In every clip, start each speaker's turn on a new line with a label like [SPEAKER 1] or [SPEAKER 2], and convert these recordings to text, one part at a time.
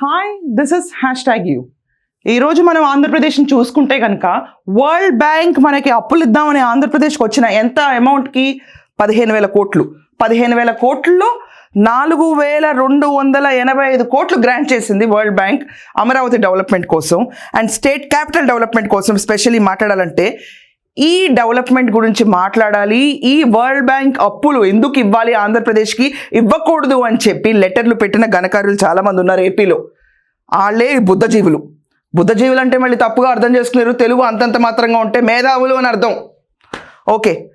[SPEAKER 1] Hi this is hashtag you ఈరోజు మనం ఆంధ్రప్రదేశ్ని చూసుకుంటే కనుక వరల్డ్ బ్యాంక్ మనకి అప్పులు ఇద్దామని ఆంధ్రప్రదేశ్కి వచ్చిన ఎంత అమౌంట్కి పదిహేను వేల కోట్లు. పదిహేను వేల కోట్లలో నాలుగు వేల రెండు వందల ఎనభై ఐదు కోట్లు గ్రాంట్ చేసింది వరల్డ్ బ్యాంక్ అమరావతి డెవలప్మెంట్ కోసం అండ్ స్టేట్ క్యాపిటల్ డెవలప్మెంట్ కోసం స్పెషల్లీ మాట్లాడాలంటే ఈ డెవలప్మెంట్ గురించి మాట్లాడాలి ఈ వరల్డ్ బ్యాంక్ అప్పులు ఎందుకు ఇవ్వాలి ఆంధ్రప్రదేశ్కి? ఇవ్వకూడదు అని చెప్పి లెటర్లు పెట్టిన ఘనకారులు చాలామంది ఉన్నారు ఏపీలో వాళ్ళే బుద్ధజీవులు బుద్ధజీవులు. అంటే మళ్ళీ తప్పుగా అర్థం చేసుకున్నారు తెలుగు అంతంత మాత్రంగా ఉంటే మేధావులు అని అర్థం. ఓకే.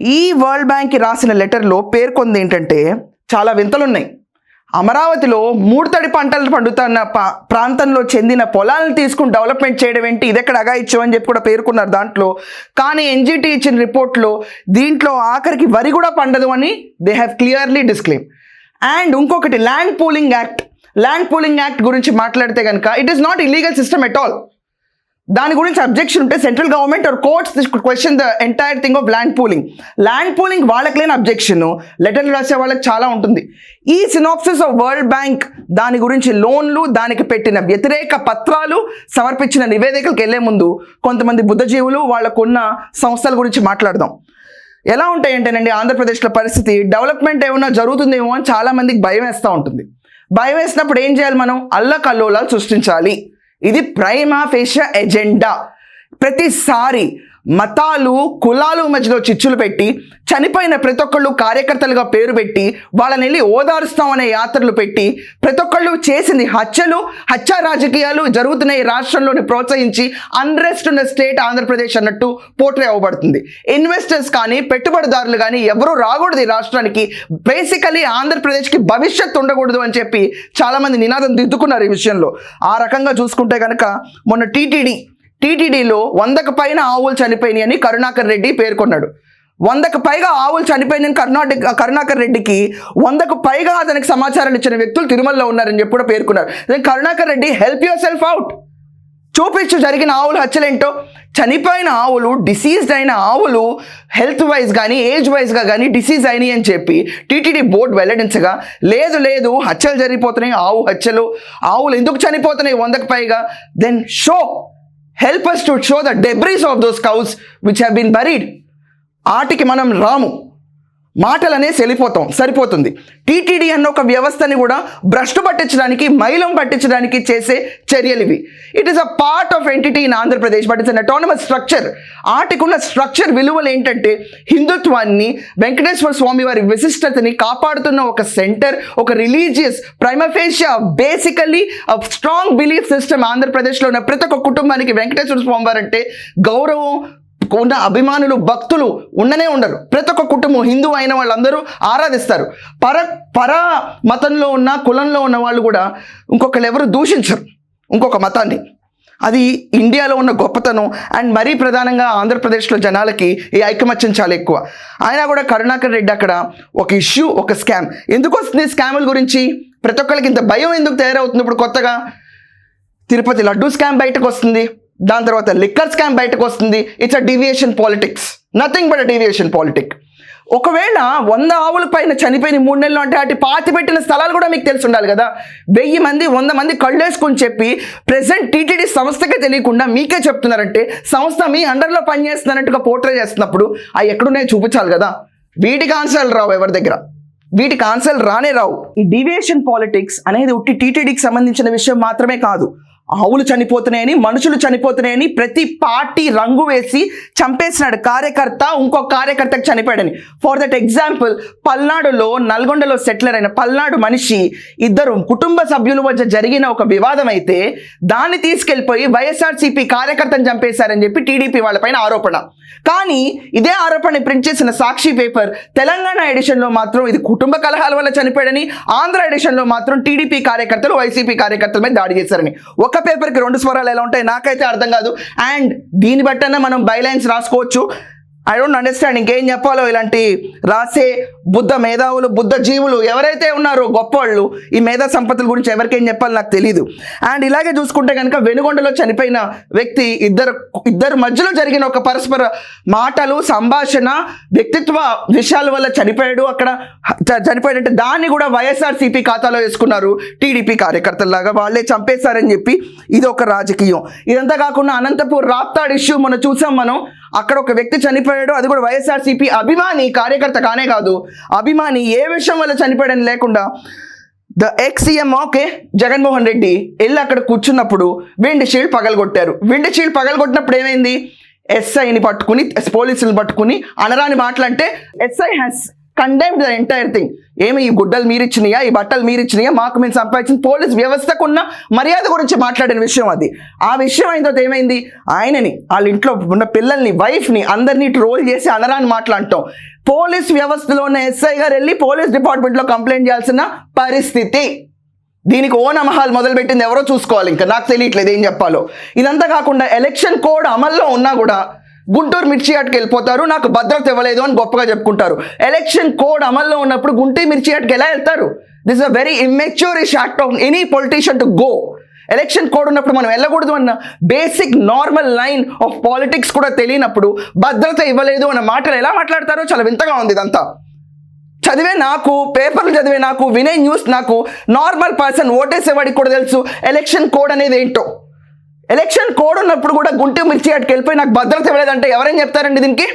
[SPEAKER 1] ఈ వరల్డ్ బ్యాంక్కి రాసిన లెటర్లో పేర్కొంది ఏంటంటే చాలా వింతలు ఉన్నాయి అమరావతిలో మూడు తడి పంటలు పండుతున్న పా- ప్రాంతంలో చెందిన పొలాలను తీసుకుని డెవలప్మెంట్ చేయడం ఏంటి? ఇది ఎక్కడ అగాయిచ్చు అని చెప్పి కూడా పేర్కొన్నారు దాంట్లో. కానీ ఎన్జిటి ఇచ్చిన రిపోర్ట్లో దీంట్లో ఆఖరికి వరి కూడా పండదు అని they have clearly disclaim and ఇంకొకటి land pooling act. Land pooling act గురించి మాట్లాడితే కనుక it is not illegal system at all దాని గురించి అబ్జెక్షన్ ఉంటే central government or courts question the entire thing of land pooling land pooling వాళ్ళకి లేని objection లెటర్లు రాసే వాళ్ళకి చాలా ఉంటుంది. ఈ సినాప్సిస్ ఆఫ్ వరల్డ్ బ్యాంక్ దాని గురించి లోన్లు దానికి పెట్టిన వ్యతిరేక పత్రాలు సమర్పించిన నివేదికలకు వెళ్ళే ముందు కొంతమంది బుద్ధజీవులు వాళ్ళకున్న సంస్థల గురించి మాట్లాడదాం. ఎలా ఉంటాయంటేనండి ఆంధ్రప్రదేశ్లో పరిస్థితి డెవలప్మెంట్ ఏమైనా జరుగుతుందేమో అని చాలామందికి భయం వేస్తూ ఉంటుంది. భయం వేసినప్పుడు ఏం చేయాలి మనం? అల్లకల్లోలాలు సృష్టించాలి. ఇది ప్రైమా ఏషియా ఎజెండా. ప్రతిసారి మతాలు కులాలు మధ్యలో చిచ్చులు పెట్టి చనిపోయిన ప్రతి ఒక్కళ్ళు కార్యకర్తలుగా పేరు పెట్టి వాళ్ళని వెళ్ళి ఓదారుస్తాం అనే యాత్రలు పెట్టి ప్రతి ఒక్కళ్ళు చేసింది హత్యలు హత్య రాజకీయాలు జరుగుతున్న ఈ రాష్ట్రంలోని ప్రోత్సహించి అన్రెస్ట్ ఉన్న స్టేట్ ఆంధ్రప్రదేశ్ అన్నట్టు పోర్ట్రే అవ్వబడుతుంది. ఇన్వెస్టర్స్ కానీ పెట్టుబడిదారులు కానీ ఎవరు రాకూడదు ఈ రాష్ట్రానికి. బేసికలీ ఆంధ్రప్రదేశ్కి భవిష్యత్తు ఉండకూడదు అని చెప్పి చాలామంది నినాదం దిద్దుకున్నారు ఈ విషయంలో. ఆ రకంగా చూసుకుంటే కనుక మొన్న టీటీడీ టీటీడీలో వందకు పైన ఆవులు చనిపోయినాయి అని కరుణాకర్ రెడ్డి పేర్కొన్నాడు. వందకు పైగా ఆవులు చనిపోయినాయని కర్ణాటక కరుణాకర్ రెడ్డికి వందకు పైగా అతనికి సమాచారం ఇచ్చిన వ్యక్తులు తిరుమలలో ఉన్నారని చెప్పి కూడా పేర్కొన్నారు. Karunakar Reddy help yourself out చూపించు జరిగిన ఆవులు హత్యలేంటో. చనిపోయిన ఆవులు డిసీజ్డ్ అయిన ఆవులు హెల్త్ వైజ్ కానీ ఏజ్ వైజ్గా కానీ డిసీజ్ అయినాయి అని చెప్పి టీటీడీ బోర్డు వెల్లడించగా లేదు లేదు హత్యలు జరిగిపోతున్నాయి ఆవు హత్యలు ఆవులు ఎందుకు చనిపోతున్నాయి వందకు పైగా? Then show help us to show the debris of those cows which have been buried ఆటికి మనం రాము మాటలనే వెళ్ళిపోతాం సరిపోతుంది. టీటీడీ అన్న ఒక వ్యవస్థని కూడా భ్రష్టు పట్టించడానికి మైలం పట్టించడానికి చేసే చర్యలు ఇవి. It is a part of entity in Andhra Pradesh but it's an autonomous structure ఆటికున్న structure విలువలు ఏంటంటే హిందుత్వాన్ని వెంకటేశ్వర స్వామి వారి విశిష్టతని కాపాడుతున్న ఒక సెంటర్ ఒక religious prima facie basically strong belief system ఆంధ్రప్రదేశ్లో ఉన్న ప్రతి ఒక్క కుటుంబానికి వెంకటేశ్వర స్వామి వారు అంటే గౌరవం ఉన్న అభిమానులు భక్తులు ఉండనే ఉండరు. ప్రతి ఒక్క కుటుంబం హిందూ అయిన వాళ్ళందరూ ఆరాధిస్తారు. పర పర మతంలో ఉన్న కులంలో ఉన్న వాళ్ళు కూడా ఇంకొకళ్ళు ఎవరు దూషించరు. ఇంకొక మతాన్ని. అది ఇండియాలో ఉన్న గొప్పతనం. అండ్ మరీ ప్రధానంగా ఆంధ్రప్రదేశ్లో జనాలకి ఈ ఐకమత్యం చాలా ఎక్కువ. ఆయన కూడా కరుణాకర్ రెడ్డి అక్కడ ఒక ఇష్యూ ఒక స్కామ్. ఎందుకు వస్తుంది స్కాముల గురించి? ప్రతి ఒక్కరికి ఇంత భయం ఎందుకు తయారవుతుంది ఇప్పుడు కొత్తగా? తిరుపతి లడ్డూ స్కామ్ బయటకు వస్తుంది. దాని తర్వాత లిక్కర్ స్కామ్ బయటకు వస్తుంది. It's a deviation politics nothing but a deviation politic ఒకవేళ వంద ఆవుల పైన చనిపోయిన మూడు నెలలు అంటే అటు పాతి పెట్టిన స్థలాలు కూడా మీకు తెలిసి ఉండాలి కదా. వెయ్యి మంది వంద మంది కళ్ళేసుకొని చెప్పి ప్రెసెంట్ టీటీడీ సంస్థకే తెలియకుండా మీకే చెప్తున్నారంటే సంస్థ మీ అండర్లో పనిచేస్తున్నట్టుగా పోర్ట్రే చేస్తున్నప్పుడు అవి ఎక్కడున్నాయో చూపించాలి కదా. వీటికి ఆన్సర్లు రావు ఎవరి దగ్గర. వీటికి ఆన్సర్లు రానే రావు. ఈ డీవియేషన్ పాలిటిక్స్ అనేది ఉట్టి టీటీడీకి సంబంధించిన విషయం మాత్రమే కాదు. ఆవులు చనిపోతున్నాయని మనుషులు చనిపోతున్నాయని ప్రతి పార్టీ రంగు వేసి చంపేసినాడు. కార్యకర్త ఇంకో కార్యకర్తకు చనిపోయాడని. ఫర్ దట్ ఎగ్జాంపుల్ పల్నాడులో నల్గొండలో సెటిలర్ అయిన పల్నాడు మనిషి ఇద్దరు కుటుంబ సభ్యుల మధ్య జరిగిన ఒక వివాదం అయితే దాన్ని తీసుకెళ్ళిపోయి వైఎస్ఆర్సీపీ కార్యకర్తను చంపేశారని చెప్పి టీడీపీ వాళ్ళపైన ఆరోపణ. కానీ ఇదే ఆరోపణ ప్రింట్ చేసిన సాక్షి పేపర్ తెలంగాణ ఎడిషన్లో మాత్రం ఇది కుటుంబ కలహాల వల్ల చనిపోయాడని ఆంధ్ర ఎడిషన్లో మాత్రం టీడీపీ కార్యకర్తలు వైసీపీ కార్యకర్తల మీద దాడి చేశారని. ఒక పేపర్కి రెండు స్వరాలు ఎలా ఉంటాయి నాకైతే అర్థం కాదు. అండ్ దీన్ని బట్టనే మనం బైలైన్స్ రాసుకోవచ్చు. ఐ డోంట్ అండర్స్టాండ్ ఇంకేం చెప్పాలో ఇలాంటి రాసే బుద్ధ మేధావులు బుద్ధ జీవులు ఎవరైతే ఉన్నారో గొప్పవాళ్ళు ఈ మేధా సంపత్తుల గురించి ఎవరికేం చెప్పాలి నాకు తెలియదు అండ్ ఇలాగే చూసుకుంటే కనుక వెనుగొండలో చనిపోయిన వ్యక్తి ఇద్దరు ఇద్దరు మధ్యలో జరిగిన ఒక పరస్పర మాటలు సంభాషణ వ్యక్తిత్వ విషయాల వల్ల చనిపోయాడు అక్కడ. చ- చనిపోయాడంటే దాన్ని కూడా వైఎస్ఆర్సీపీ ఖాతాలో వేసుకున్నారు టీడీపీ కార్యకర్తలాగా వాళ్ళే చంపేశారని చెప్పి ఇది ఒక రాజకీయం. ఇదంతా కాకుండా అనంతపూర్ రాప్తాడ్ ఇష్యూ మనం చూసాం మనం. అక్కడ ఒక వ్యక్తి చనిపోయాడు. అది కూడా వైఎస్ఆర్సీపీ అభిమాని కార్యకర్త కానే కాదు. అభిమాని ఏ విషయం వల్ల చనిపోయాడని లేకుండా the ex okay Jaganmohan Reddy వెళ్ళి అక్కడ కూర్చున్నప్పుడు విండ్ షీల్డ్ పగలగొట్టారు. విండ్ షీల్డ్ పగలగొట్టినప్పుడు ఏమైంది? ఎస్ఐని పట్టుకుని పోలీసులను పట్టుకుని అనరాని మాటలంటే SI has condemned the entire thing ఏమి ఈ గుడ్డలు మీరిచ్చినాయా ఈ బట్టలు మీరిచ్చినాయా? మాకు మేము సంపాదించిన పోలీస్ వ్యవస్థకు ఉన్న మర్యాద గురించి మాట్లాడిన విషయం అది. ఆ విషయం అయిన తర్వాత ఏమైంది? ఆయనని వాళ్ళ ఇంట్లో ఉన్న పిల్లల్ని వైఫ్ని అందరినీ ట్రోల్ చేసి అనరాని మాట్లాడటం పోలీస్ వ్యవస్థలో ఉన్న ఎస్ఐ గారు వెళ్ళి పోలీస్ డిపార్ట్మెంట్లో కంప్లైంట్ చేయాల్సిన పరిస్థితి. దీనికి ఓ నమహాలు మొదలుపెట్టింది ఎవరో చూసుకోవాలి ఇంకా. నాకు తెలియట్లేదు ఏం చెప్పాలో. ఇదంతా కాకుండా ఎలక్షన్ కోడ్ అమల్లో ఉన్నా కూడా గుంటూరు మిర్చి ఆటకి వెళ్ళిపోతారు. నాకు భద్రత ఇవ్వలేదు అని గొప్పగా చెప్పుకుంటారు. ఎలక్షన్ కోడ్ అమల్లో ఉన్నప్పుడు గుంటూరు మిర్చి ఆటకి ఎలా వెళ్తారు? This a very immaturish act of any politician to go election code ఉన్నప్పుడు మనం వెళ్ళకూడదు అన్న basic normal line of politics కూడా తెలియనప్పుడు భద్రత ఇవ్వలేదు అన్న మాటలు ఎలా మాట్లాడతారో చాలా వింతగా ఉంది ఇదంతా. చదివే నాకు పేపర్లు చదివే నాకు వినే న్యూస్ నాకు నార్మల్ పర్సన్ ఓటేసేవాడికి కూడా తెలుసు ఎలక్షన్ కోడ్ అనేది ఏంటో. ఎలక్షన్ కోడ్ ఉన్నప్పుడు కూడా గుంటూరు మిర్చి అటుకెళ్ళిపోయి నాకు భద్రత ఇవ్వలేదంటే ఎవరేం చెప్తారండి దీనికి?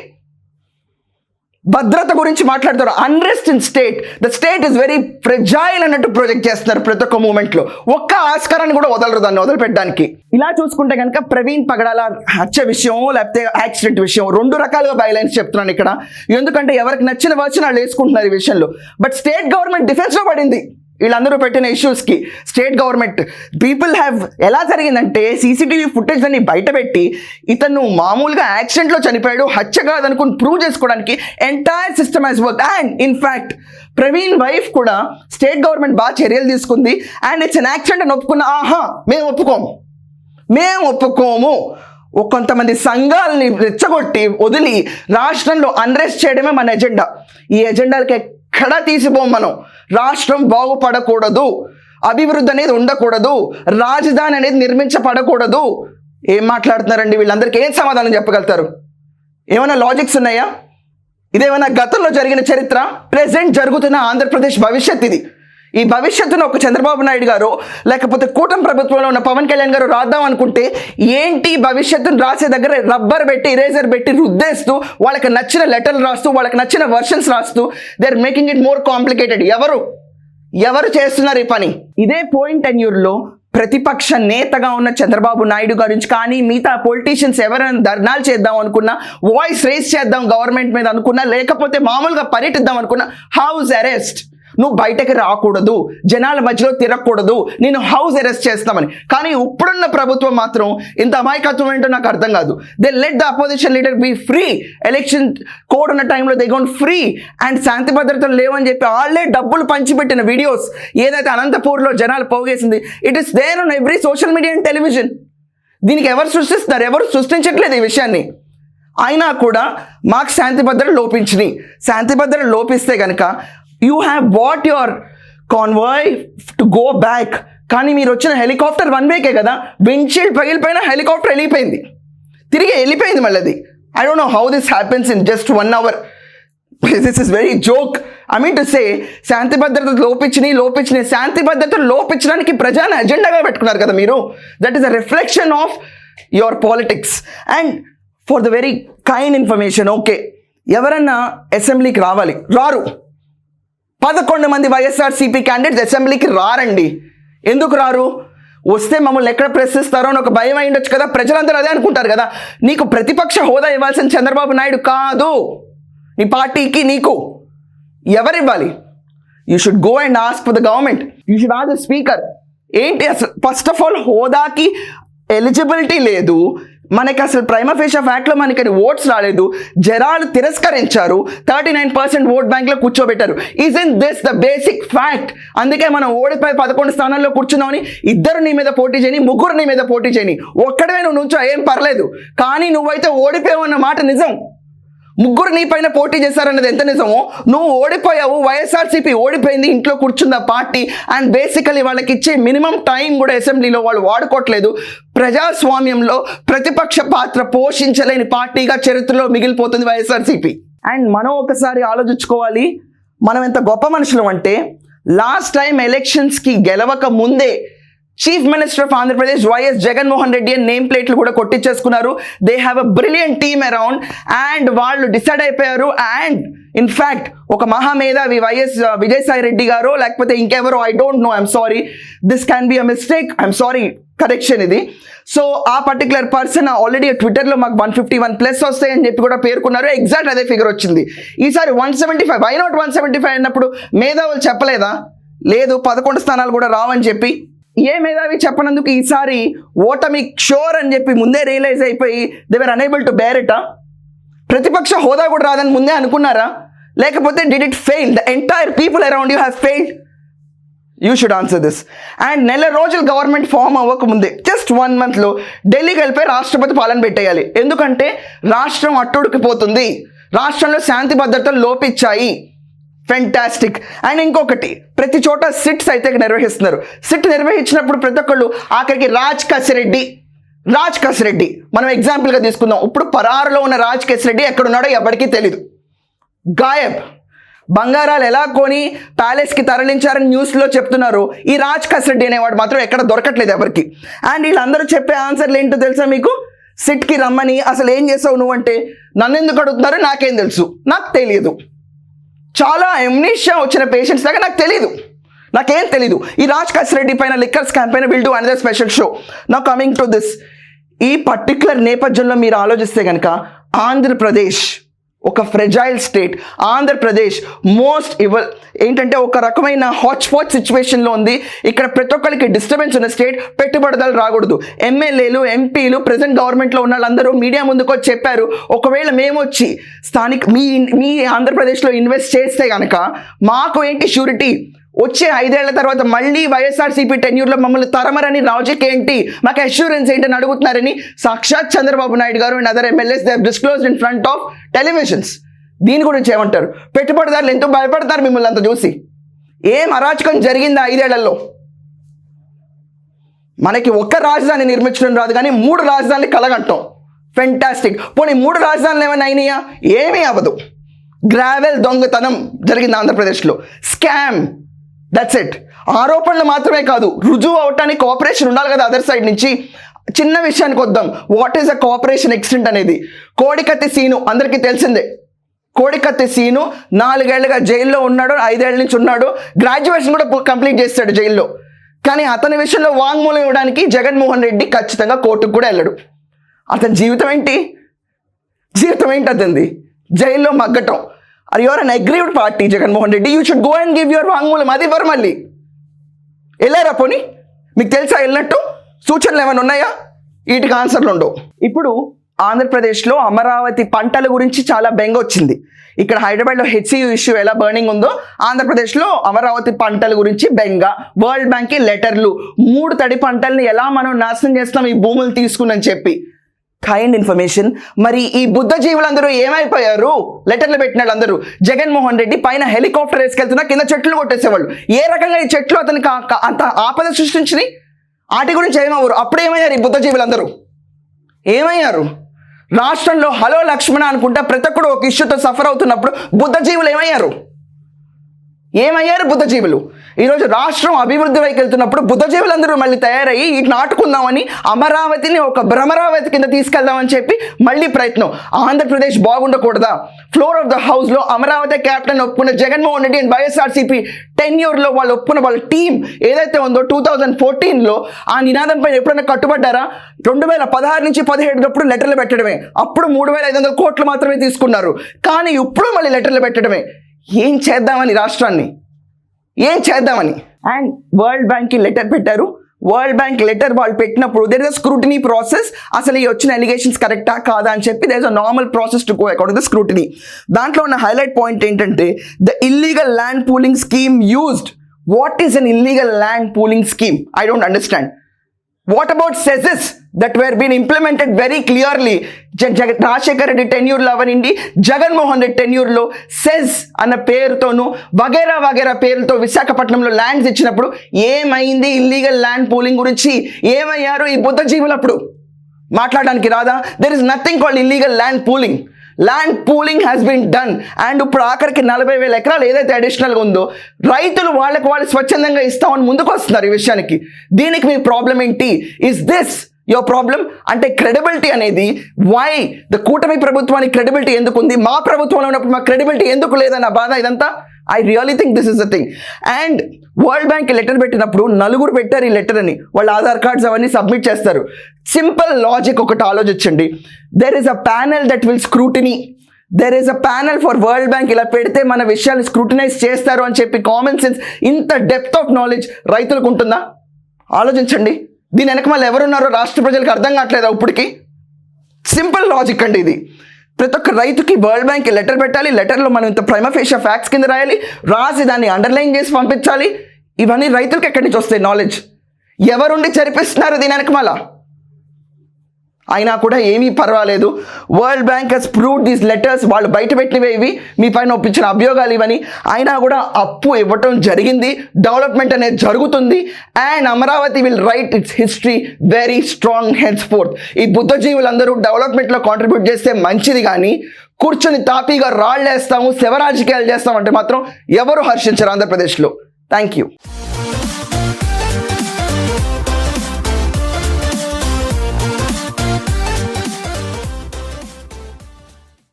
[SPEAKER 1] భద్రత గురించి మాట్లాడతారు. Unrest in state the state is very fragile అన్నట్టు ప్రొజెక్ట్ చేస్తున్నారు ప్రతి ఒక్క మూమెంట్లో ఒక్క ఆస్కారాన్ని కూడా వదలరు దాన్ని వదిలిపెట్టడానికి. ఇలా చూసుకుంటే కనుక ప్రవీణ్ పగడాల హత్య విషయం లేకపోతే యాక్సిడెంట్ విషయం రెండు రకాలుగా బైలైన్స్ చెప్తున్నాను ఇక్కడ. ఎందుకంటే ఎవరికి నచ్చిన వచ్చిన వాళ్ళు వేసుకుంటున్నారు ఈ విషయంలో. బట్ స్టేట్ గవర్నమెంట్ డిఫెన్స్లో పడింది. వీళ్ళందరూ పెట్టిన ఇష్యూస్కి స్టేట్ గవర్నమెంట్ పీపుల్ హ్యావ్ ఎలా జరిగిందంటే సీసీటీవీ ఫుటేజ్ అన్ని బయటపెట్టి ఇతను మామూలుగా యాక్సిడెంట్లో చనిపోయాడు హత్య కాదనుకుని ప్రూవ్ చేసుకోవడానికి entire system has work and in fact Praveen wife కూడా స్టేట్ గవర్నమెంట్ బాగా చర్యలు తీసుకుంది. అండ్ ఇట్స్ అన్ యాక్సిడెంట్ అని ఒప్పుకున్న ఆహా మేము ఒప్పుకోము. మేము ఒప్పుకోము. కొంతమంది సంఘాలని రెచ్చగొట్టి వదిలి రాష్ట్రంలో అన్రెస్ట్ చేయడమే మన ఎజెండా ఈ ఎజెండాలకి ఎక్కడా తీసిపోం మనం. రాష్ట్రం బాగుపడకూడదు అభివృద్ధి అనేది ఉండకూడదు రాజధాని అనేది నిర్మించబడకూడదు. ఏం మాట్లాడుతున్నారండి వీళ్ళందరికీ? ఏం సమాధానం చెప్పగలుగుతారు? ఏమైనా లాజిక్స్ ఉన్నాయా? ఇదేమైనా గతంలో జరిగిన చరిత్ర? ప్రెసెంట్ జరుగుతున్న ఆంధ్రప్రదేశ్ భవిష్యత్ ఇది. ఈ భవిష్యత్తును ఒక చంద్రబాబు నాయుడు గారు లేకపోతే కూటమి ప్రభుత్వంలో ఉన్న పవన్ కళ్యాణ్ గారు రాద్దాం అనుకుంటే ఏంటి భవిష్యత్తును రాసే దగ్గర రబ్బర్ పెట్టి ఇరేజర్ పెట్టి రుద్దేస్తూ వాళ్ళకి నచ్చిన లెటర్లు రాస్తూ వాళ్ళకి నచ్చిన వర్షన్స్ రాస్తూ they are making it more complicated ఎవరు? ఎవరు చేస్తున్నారు ఈ పని? ఇదే పాయింట్ టెన్యూర్లో ప్రతిపక్ష నేతగా ఉన్న చంద్రబాబు నాయుడు గురించి కానీ మిగతా పొలిటీషియన్స్ ఎవరైనా ధర్నాలు చేద్దాం అనుకున్నా వాయిస్ రేస్ చేద్దాం గవర్నమెంట్ మీద అనుకున్నా లేకపోతే మామూలుగా పర్యటిద్దాం అనుకున్నా హౌస్ అరెస్ట్ నువ్వు బయటకి రాకూడదు జనాల మధ్యలో తిరగకూడదు నేను హౌస్ అరెస్ట్ చేస్తామని. కానీ ఇప్పుడున్న ప్రభుత్వం మాత్రం ఇంత అమాయకత్వం ఏంటో నాకు అర్థం కాదు. They let the opposition leader be free election code ఉన్న టైంలో దే గోన్ ఫ్రీ అండ్ శాంతి భద్రతలు లేవని చెప్పి వాళ్ళే డబ్బులు పంచిపెట్టిన వీడియోస్ ఏదైతే అనంతపూర్లో జనాలు పోగేసింది it is there on every social media and television దీనికి ఎవరు సృష్టిస్తున్నారు? ఎవరు సృష్టించట్లేదు ఈ విషయాన్ని? అయినా కూడా మాకు శాంతి భద్రతలు లోపించినాయి. శాంతి భద్రతలు లోపిస్తే కనుక you have what your convoy to go back కానీ మీరు వచ్చిన హెలికాప్టర్ వన్ వేకే కదా? విండ్షీల్డ్ పగిలిపోయిన హెలికాప్టర్ వెళ్ళిపోయింది. తిరిగి వెళ్ళిపోయింది మళ్ళీ అది I don't know how this happens in just one hour this is very joke I mean to say శాంతి భద్రత లోపించినాయి లోపించినాయి శాంతి భద్రత లోపించడానికి ప్రజాని అజెండాగా పెట్టుకున్నారు కదా మీరు. That is a reflection of your politics and for the very kind information okay ఎవరన్నా అసెంబ్లీకి రావాలి రారు. పదకొండు మంది వైఎస్ఆర్సీపీ క్యాండిడేట్స్ అసెంబ్లీకి రారండి. ఎందుకు రారు? వస్తే మమ్మల్ని ఎక్కడ ప్రశ్నిస్తారో అని ఒక భయం అయి ఉండొచ్చు కదా. ప్రజలందరూ అదే అనుకుంటారు కదా. నీకు ప్రతిపక్ష హోదా ఇవ్వాల్సిన చంద్రబాబు నాయుడు కాదు. నీ పార్టీకి నీకు. ఎవరు ఇవ్వాలి you should go and ask for the government you should ask the speaker ఏంటి అసలు ఫస్ట్ ఆఫ్ ఆల్ హోదాకి ఎలిజిబిలిటీ లేదు. మనకి అసలు ప్రైమ ఫేష్ ఆఫ్ యాక్ట్లో మనకి ఓట్స్ రాలేదు. జనాలు తిరస్కరించారు. థర్టీ నైన్ పర్సెంట్ ఓట్ బ్యాంక్లో కూర్చోబెట్టారు. Is in this the basic fact అందుకే మనం ఓడిపోయి పదకొండు స్థానాల్లో కూర్చున్నామని ఇద్దరు నీ మీద పోటీ చేయని ముగ్గురు నీ మీద పోటీ చేయని ఒక్కడమే నువ్వు నుంచో ఏం పర్లేదు. కానీ నువ్వైతే ఓడిపోయావు అన్న మాట నిజం.
[SPEAKER 2] ముగ్గురు నీ పైన పోటీ చేశారన్నది ఎంత నిజమో? నువ్వు ఓడిపోయావు వైఎస్ఆర్సీపీ ఓడిపోయింది ఇంట్లో కూర్చున్న పార్టీ అండ్ బేసికలీ వాళ్ళకి ఇచ్చే మినిమం టైం కూడా అసెంబ్లీలో వాళ్ళు వాడుకోవట్లేదు. ప్రజాస్వామ్యంలో ప్రతిపక్ష పాత్ర పోషించలేని పార్టీగా చరిత్రలో మిగిలిపోతుంది వైఎస్ఆర్సీపీ. అండ్ మనం ఒకసారి ఆలోచించుకోవాలి మనం ఎంత గొప్ప మనుషులం అంటే లాస్ట్ టైం ఎలక్షన్స్కి గెలవక ముందే chief minister of Andhra Pradesh YS Jaganmohan Reddy అని నేమ్ ప్లేట్లు కూడా కొట్టించేసుకున్నారు they have a brilliant team around and వాళ్ళు డిసైడ్ అయిపోయారు. అండ్ ఇన్ఫ్యాక్ట్ ఒక మహామేధావి వైఎస్ విజయసాయి రెడ్డి గారు లేకపోతే ఇంకెవరో I don't know I'm sorry this can be a mistake I'm sorry correction ఇది. సో ఆ పర్టికులర్ పర్సన్ ఆల్రెడీ ట్విట్టర్లో మాకు వన్ ఫిఫ్టీ వన్ ప్లస్ వస్తాయని చెప్పి కూడా పేర్కొన్నారు. ఎగ్జాక్ట్ అదే ఫిగర్ వచ్చింది. ఈసారి one seventy five why not one seventy five అన్నప్పుడు మేధావులు చెప్పలేదా? లేదు పదకొండు స్థానాలు కూడా రావని చెప్పి. ఏ మేధావి చెప్పనందుకు ఈసారి ఓటమి షోర్ అని చెప్పి ముందే రియలైజ్ అయిపోయి దేవర్ అనేబుల్ టు బేర్ ప్రతిపక్ష హోదా కూడా రాదని ముందే అనుకున్నారా? లేకపోతే did it fail the entire people around you have failed you should answer this and నెల రోజులు గవర్నమెంట్ ఫామ్ అవ్వక ముందే జస్ట్ వన్ మంత్లో ఢిల్లీకి వెళ్ళిపోయి రాష్ట్రపతి పాలన పెట్టేయాలి. ఎందుకంటే రాష్ట్రం అట్టుడికిపోతుంది. రాష్ట్రంలో శాంతి భద్రతలు లోపించాయి ఫెంటాస్టిక్ అండ్ ఇంకొకటి ప్రతి చోట సిట్స్ అయితే నిర్వహిస్తున్నారు. సిట్ నిర్వహించినప్పుడు ప్రతి ఒక్కళ్ళు ఆఖరికి రాజ్ కసిరెడ్డి. రాజ్ కసిరెడ్డి. మనం ఎగ్జాంపుల్గా తీసుకుందాం. ఇప్పుడు పరారులో ఉన్న రాజ్ కసిరెడ్డి ఎక్కడున్నాడో ఎవరికీ తెలీదు. గాయబ్. బంగారాలు ఎలా కొని ప్యాలెస్కి తరలించారని న్యూస్లో చెప్తున్నారు. ఈ రాజ్ కసిరెడ్డి అనేవాడు మాత్రం ఎక్కడ దొరకట్లేదు ఎవరికి. అండ్ వీళ్ళందరూ చెప్పే ఆన్సర్లు ఏంటో తెలుసా మీకు? సిట్కి రమ్మని అసలు ఏం చేసావు నువ్వు అంటే నన్ను ఎందుకు అడుగుతున్నారు? నాకేం తెలుసు. నాకు తెలియదు చాలా ఎమ్నిషియా వచ్చిన పేషెంట్స్ దాకా నాకు తెలీదు. నాకేం తెలీదు. ఈ రాజ్ కసిరెడ్డి పైన లిక్కర్ స్కామ్ పైన will do another special show నా కమింగ్ టు దిస్ ఈ పర్టిక్యులర్ నేపథ్యంలో మీరు ఆలోచిస్తే కనుక ఆంధ్రప్రదేశ్ ఒక fragile state Andhra Pradesh most evil ఏంటంటే ఒక రకమైన హాట్స్పాట్ సిచ్యువేషన్లో ఉంది. ఇక్కడ ప్రతి ఒక్కరికి డిస్టర్బెన్స్ ఉన్న స్టేట్ పెట్టుబడుదలు రాకూడదు. ఎమ్మెల్యేలు ఎంపీలు ప్రజెంట్ గవర్నమెంట్లో ఉన్న వాళ్ళందరూ మీడియా ముందుకు వచ్చి చెప్పారు. ఒకవేళ మేము వచ్చి స్థానిక మీ మీ ఆంధ్రప్రదేశ్లో ఇన్వెస్ట్ చేస్తే కనుక మాకు ఏంటి షూరిటీ వచ్చే ఐదేళ్ళ తర్వాత మళ్ళీ వైఎస్ఆర్సీపీ టెన్యూర్లో మమ్మల్ని తరమరని లాజిక్ ఏంటి? మాకు అష్యూరెన్స్ ఏంటని అడుగుతున్నారని సాక్షాత్ Chandrababu Naidu garu and other MLAs they disclose in front of televisions దీని గురించి ఏమంటారు? పెట్టుబడిదారులు ఎంతో భయపడతారు మిమ్మల్ని అంత చూసి. ఏం అరాచకం జరిగిందా ఐదేళ్ళలో? మనకి ఒక్క రాజధాని నిర్మించడం రాదు కానీ మూడు రాజధానులు కలగంటాం. ఫెంటాస్టిక్ పోనీ మూడు రాజధానులు ఏమైనా అయినాయా? ఏమీ అవ్వదు. గ్రావెల్ దొంగతనం జరిగింది ఆంధ్రప్రదేశ్లో. స్కామ్ దట్స్ ఇట్ ఆరోపణలు మాత్రమే కాదు రుజువు అవటానికి కోఆపరేషన్ ఉండాలి కదా అదర్ సైడ్ నుంచి. చిన్న విషయానికి వద్దాం. What is a cooperation extent అనేది? కోడికత్తి సీను అందరికీ తెలిసిందే. కోడికత్తి సీను నాలుగేళ్ళుగా జైల్లో ఉన్నాడు ఐదేళ్ళ నుంచి ఉన్నాడు. గ్రాడ్యుయేషన్ కూడా కంప్లీట్ చేస్తాడు జైల్లో. కానీ అతని విషయంలో వాంగ్మూలం ఇవ్వడానికి జగన్మోహన్ రెడ్డి ఖచ్చితంగా కోర్టుకు కూడా వెళ్ళడు. అతని జీవితం ఏంటి? జీవితం ఏంటి అతనిది? జైల్లో మగ్గటం. Are your an aggrieved party Jaganmohan Reddy you should go and give your వాంగ్మూలం అది ఇవ్వరు మళ్ళీ వెళ్ళారా పోనీ? మీకు తెలుసా వెళ్ళినట్టు? సూచనలు ఏమైనా ఉన్నాయా? వీటికి ఆన్సర్లు ఉండవు. ఇప్పుడు ఆంధ్రప్రదేశ్లో అమరావతి పంటల గురించి చాలా బెంగ వచ్చింది. ఇక్కడ హైదరాబాద్లో హెచ్సియు ఇష్యూ ఎలా బర్నింగ్ ఉందో ఆంధ్రప్రదేశ్లో అమరావతి పంటల గురించి బెంగ వరల్డ్ బ్యాంక్కి లెటర్లు మూడు తడి పంటల్ని ఎలా మనం నాశనం చేస్తాం ఈ భూములు తీసుకుని చెప్పి. కైండ్ ఇన్ఫర్మేషన్ మరి ఈ బుద్ధ జీవులందరూ ఏమైపోయారు? లెటర్లు పెట్టిన వాళ్ళందరూ. జగన్మోహన్ రెడ్డి పైన హెలికాప్టర్ వేసుకెళ్తున్నా కింద చెట్లు కొట్టేసేవాళ్ళు. ఏ రకంగా ఈ చెట్లు అతనికి అంత ఆపద సృష్టించినాయి? వాటి గురించి ఏమవ్వరు? అప్పుడు ఏమయ్యారు ఈ బుద్ధ జీవులందరూ? ఏమయ్యారు? రాష్ట్రంలో హలో లక్ష్మణ అనుకుంటా ప్రతి ఒక్కడు ఒక ఇష్యూతో సఫర్ అవుతున్నప్పుడు బుద్ధ జీవులు ఏమయ్యారు? ఏమయ్యారు బుద్ధజీవులు ఈరోజు రాష్ట్రం అభివృద్ధి వైపు వెళ్తున్నప్పుడు బుద్ధజీవులందరూ మళ్ళీ తయారయ్యి ఇటు నాటుకుందామని అమరావతిని ఒక భ్రమరావతి కింద తీసుకెళ్దామని చెప్పి మళ్ళీ ప్రయత్నం. ఆంధ్రప్రదేశ్ బాగుండకూడదా? ఫ్లోర్ ఆఫ్ ద హౌస్లో అమరావతి క్యాప్టెన్ ఒప్పుకున్న జగన్మోహన్ రెడ్డి అండ్ వైఎస్ఆర్సీపీ టెన్యూర్లో వాళ్ళు ఒప్పుకున్న వాళ్ళ టీం ఏదైతే ఉందో టూ థౌజండ్ ఫోర్టీన్లో ఆ నినాదంపై ఎప్పుడైనా కట్టుబడ్డారా? రెండు వేల పదహారు నుంచి పదిహేడుప్పుడు లెటర్లు పెట్టడమే. అప్పుడు మూడు వేల ఐదు వందల కోట్లు మాత్రమే తీసుకున్నారు. కానీ ఇప్పుడు మళ్ళీ లెటర్లు పెట్టడమే. ఏం చేద్దామని రాష్ట్రాన్ని? ఏం చేద్దామని? అండ్ వరల్డ్ బ్యాంక్కి లెటర్ పెట్టారు. వరల్డ్ బ్యాంక్ లెటర్ వాళ్ళు పెట్టినప్పుడు దేర్ ఇస్ స్క్రూటినీ ప్రాసెస్ అసలు ఈ వచ్చిన ఎలిగేషన్స్ కరెక్టా కాదా? అని చెప్పి there is a normal process to go according the scrutiny దాంట్లో ఉన్న హైలైట్ పాయింట్ ఏంటంటే the illegal land pooling scheme used what is an illegal land pooling scheme I don't understand what about SEZs that were been implemented very clearly జగ రాజశేఖర రెడ్డి టెన్యూర్లో అవనండి జగన్మోహన్ రెడ్డి టెన్యూర్లో SEZ అన్న పేరుతోనూ వగేరా వగేరా పేరుతో విశాఖపట్నంలో ల్యాండ్స్ ఇచ్చినప్పుడు ఏమైంది ఇల్లీగల్ ల్యాండ్ పూలింగ్ గురించి? ఏమయ్యారు ఈ బుద్ధ జీవులప్పుడు మాట్లాడడానికి రాదా? There is nothing called illegal land pooling land pooling has been done and ఇప్పుడు ఆఖరికి నలభై వేల ఎకరాలు ఏదైతే అడిషనల్గా ఉందో రైతులు వాళ్ళకి వాళ్ళు స్వచ్ఛందంగా ఇస్తామని ముందుకు వస్తున్నారు ఈ విషయానికి. దీనికి మీ ప్రాబ్లం ఏంటి? ఇస్ దిస్ యువర్ ప్రాబ్లం అంటే క్రెడిబిలిటీ అనేది వై ద కూటమి ప్రభుత్వానికి క్రెడిబిలిటీ ఎందుకు ఉంది మా ప్రభుత్వంలో ఉన్నప్పుడు మా క్రెడిబిలిటీ ఎందుకు లేదన్న బాధ ఇదంతా? I really think this is the thing and world bank letter పెట్టినప్పుడు నలుగురు పెట్టారు ఈ లెటర్ అని. వాళ్ళ ఆధార్ కార్డ్స్ అవన్నీ సబ్మిట్ చేస్తారు. సింపుల్ లాజిక్ ఒకటి ఆలోచించండి. There is a panel that will scrutiny there is a panel for world bank ఇలా పెడితే మన విషయాలు స్క్రూటినైజ్ చేస్తారు అని చెప్పి కామన్ సెన్స్ ఇంత డెప్త్ ఆఫ్ నాలెడ్జ్ రైతులకు ఉంటుందా? ఆలోచించండి. దీని వెనక మళ్ళీ ఎవరున్నారో రాష్ట్ర ప్రజలకు అర్థం కావట్లేదా ఇప్పటికి? సింపుల్ లాజిక్ అండి ఇది. ప్రతి ఒక్క రైతుకి వరల్డ్ బ్యాంక్ లెటర్ పెట్టాలి. లెటర్లో మనం ఇంత ప్రైమఫేషియ ఫ్యాక్స్ కింద రాయాలి. రాసి దాన్ని అండర్లైన్ చేసి పంపించాలి. ఇవన్నీ రైతులకు ఎక్కడి నుంచి వస్తాయి? నాలెడ్జ్ ఎవరుండి చరిపిస్తున్నారు దీని వెనక మళ్ళా అయినా కూడా ఏమీ పర్వాలేదు. World bank has prove these letters వాళ్ళు బయట పెట్టినవే ఇవి. మీ పైన ఒప్పించిన అభియోగాలు ఇవని. అయినా కూడా అప్పు ఇవ్వటం జరిగింది. డెవలప్మెంట్ అనేది జరుగుతుంది. And Amaravati will right it's history very strong health fourth ఈ బుద్ధజీవులందరూ డెవలప్మెంట్లో కాంట్రిబ్యూట్ చేస్తే మంచిది కానీ కూర్చొని తాపీగా రాళ్ళు వేస్తాము శివరాజకీయాలు చేస్తామంటే మాత్రం ఎవరు హర్షించరు ఆంధ్రప్రదేశ్లో. Thank you